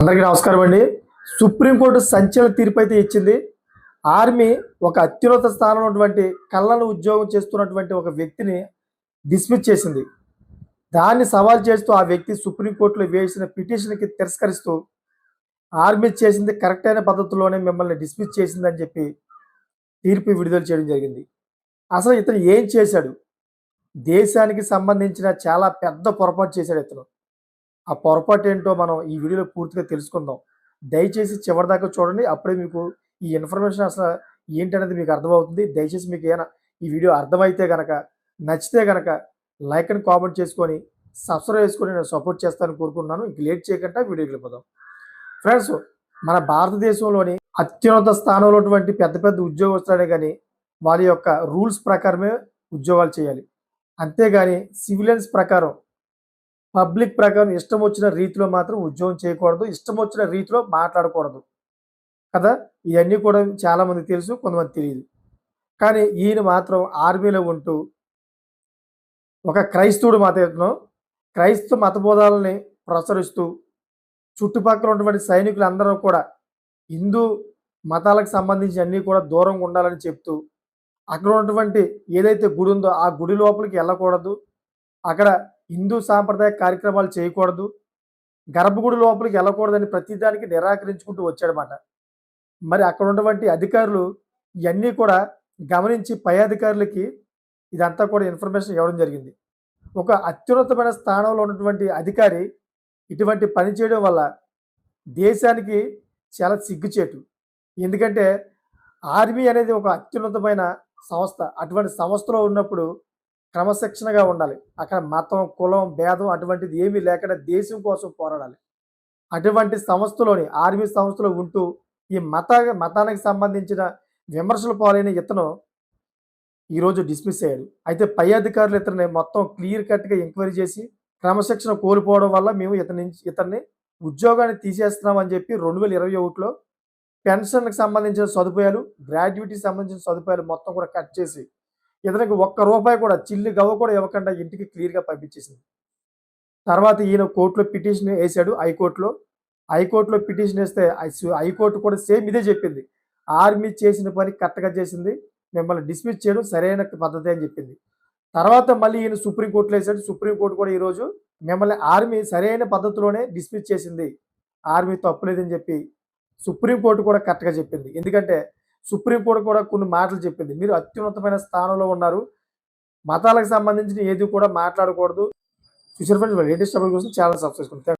అందరికీ నమస్కారం అండి. సుప్రీంకోర్టు సంచలన తీర్పు అయితే ఇచ్చింది. ఆర్మీ ఒక అత్యున్నత స్థానంలో ఉన్నటువంటి కళ్ళను ఉద్యోగం చేస్తున్నటువంటి ఒక వ్యక్తిని డిస్మిస్ చేసింది. దాన్ని సవాల్ చేస్తూ ఆ వ్యక్తి సుప్రీంకోర్టులో వేసిన పిటిషన్కి తిరస్కరిస్తూ ఆర్మీ చేసింది కరెక్ట్ అయిన పద్ధతిలోనే మిమ్మల్ని డిస్మిస్ చేసిందని చెప్పి తీర్పు విడుదల చేయడం జరిగింది. అసలు ఇతను ఏం చేశాడు? దేశానికి సంబంధించిన చాలా పెద్ద పొరపాటు చేశాడు ఇతను. ఆ పొరపాటు ఏంటో మనం ఈ వీడియోలో పూర్తిగా తెలుసుకుందాం. దయచేసి చివరిదాకా చూడండి. అప్పుడే మీకు ఈ ఇన్ఫర్మేషన్ అసలు ఏంటనేది మీకు అర్థమవుతుంది. దయచేసి మీకు ఏమైనా ఈ వీడియో అర్థమైతే గనక నచ్చితే గనక లైక్ అండ్ కామెంట్ చేసుకొని సబ్స్క్రైబ్ చేసుకొని నేను సపోర్ట్ చేస్తానని కోరుకుంటున్నాను. ఇంక లేట్ చేయకుండా వీడియోకి వెళ్ళిపోదాం. ఫ్రెండ్స్ మన భారతదేశంలోని అత్యున్నత స్థానంలో ఉన్నటువంటి పెద్ద పెద్ద ఉద్యోగస్తులనే కానీ వారి యొక్క రూల్స్ ప్రకారమే ఉద్యోగాలు చేయాలి. అంతేగాని సివిలియన్స్ ప్రకారం పబ్లిక్ ప్రకారం ఇష్టం వచ్చిన రీతిలో మాత్రం ఉద్యోగం చేయకూడదు ఇష్టం వచ్చిన రీతిలో మాట్లాడకూడదు. కదా? ఇవన్నీ కూడా చాలామంది తెలుసు కొంతమంది తెలియదు కానీ ఈయన మాత్రం ఆర్మీలో ఉంటూ ఒక క్రైస్తవుడు మాత్రం క్రైస్తవ మతబోధాలని ప్రసరిస్తూ చుట్టుపక్కల ఉన్నటువంటి సైనికులు అందరూ కూడా హిందూ మతాలకు సంబంధించి అన్నీ కూడా దూరంగా ఉండాలని చెప్తూ అక్కడ ఉన్నటువంటి ఏదైతే గుడి ఉందో ఆ గుడి లోపలికి వెళ్ళకూడదు. అక్కడ హిందూ సాంప్రదాయ కార్యక్రమాలు చేయకూడదు. గర్భగుడి లోపలికి వెళ్ళకూడదని ప్రతిదానికి నిరాకరించుకుంటూ వచ్చాడనమాట మరి అక్కడ ఉన్నటువంటి అధికారులు ఇవన్నీ కూడా గమనించి పై అధికారులకి ఇదంతా కూడా ఇన్ఫర్మేషన్ ఇవ్వడం జరిగింది. ఒక అత్యున్నతమైన స్థానంలో ఉన్నటువంటి అధికారి ఇటువంటి పని చేయడం వల్ల దేశానికి చాలా సిగ్గుచేటు. ఎందుకంటే ఆర్మీ అనేది ఒక అత్యున్నతమైన సంస్థ. అటువంటి సంస్థలో ఉన్నప్పుడు క్రమశిక్షణగా ఉండాలి. అక్కడ మతం కులం భేదం అటువంటిది ఏమీ లేకుండా దేశం కోసం పోరాడాలి. అటువంటి సంస్థలోని ఆర్మీ సంస్థలో ఉంటూ ఈ మత మతానికి సంబంధించిన విమర్శలు పాలైన ఇతను ఈరోజు డిస్మిస్ అయ్యాడు. అయితే పై అధికారులు ఇతన్ని మొత్తం క్లియర్ కట్గా ఎంక్వైరీ చేసి క్రమశిక్షణ కోల్పోవడం వల్ల మేము ఇతని ఇతన్ని ఉద్యోగాన్ని తీసేస్తున్నామని చెప్పి రెండు వేల ఇరవై ఒకటిలో పెన్షన్కి సంబంధించిన సదుపాయాలు గ్రాడ్యుయేటీకి సంబంధించిన సదుపాయాలు మొత్తం కూడా కట్ చేసి ఇతనికి ఒక్క రూపాయి కూడా చిల్లి గవ్వ కూడా ఇవ్వకుండా ఇంటికి క్లియర్గా పంపించేసింది. తర్వాత ఈయన కోర్టులో పిటిషన్ వేశాడు హైకోర్టులో. హైకోర్టులో పిటిషన్ వేస్తే హైకోర్టు కూడా సేమ్ ఇదే చెప్పింది. ఆర్మీ చేసిన పని కరెక్ట్గా చేసింది. మిమ్మల్ని డిస్మిస్ చేయడం సరైన పద్ధతి అని చెప్పింది. తర్వాత మళ్ళీ ఈయన సుప్రీంకోర్టులో వేసాడు సుప్రీంకోర్టు కూడా ఈరోజు మిమ్మల్ని ఆర్మీ సరైన పద్ధతిలోనే డిస్మిస్ చేసింది. ఆర్మీ తప్పులేదని చెప్పి సుప్రీంకోర్టు కూడా కరెక్ట్గా చెప్పింది. ఎందుకంటే సుప్రీంకోర్టు కూడా కొన్ని మాటలు చెప్పింది. మీరు అత్యున్నతమైన స్థానంలో ఉన్నారు. మతాలకు సంబంధించిన ఏది కూడా మాట్లాడకూడదు. ఫ్యూచర్ ఫ్రెండ్స్ లేటెస్ట్ అప్డేట్ కోసం ఛానల్ సబ్స్క్రైబ్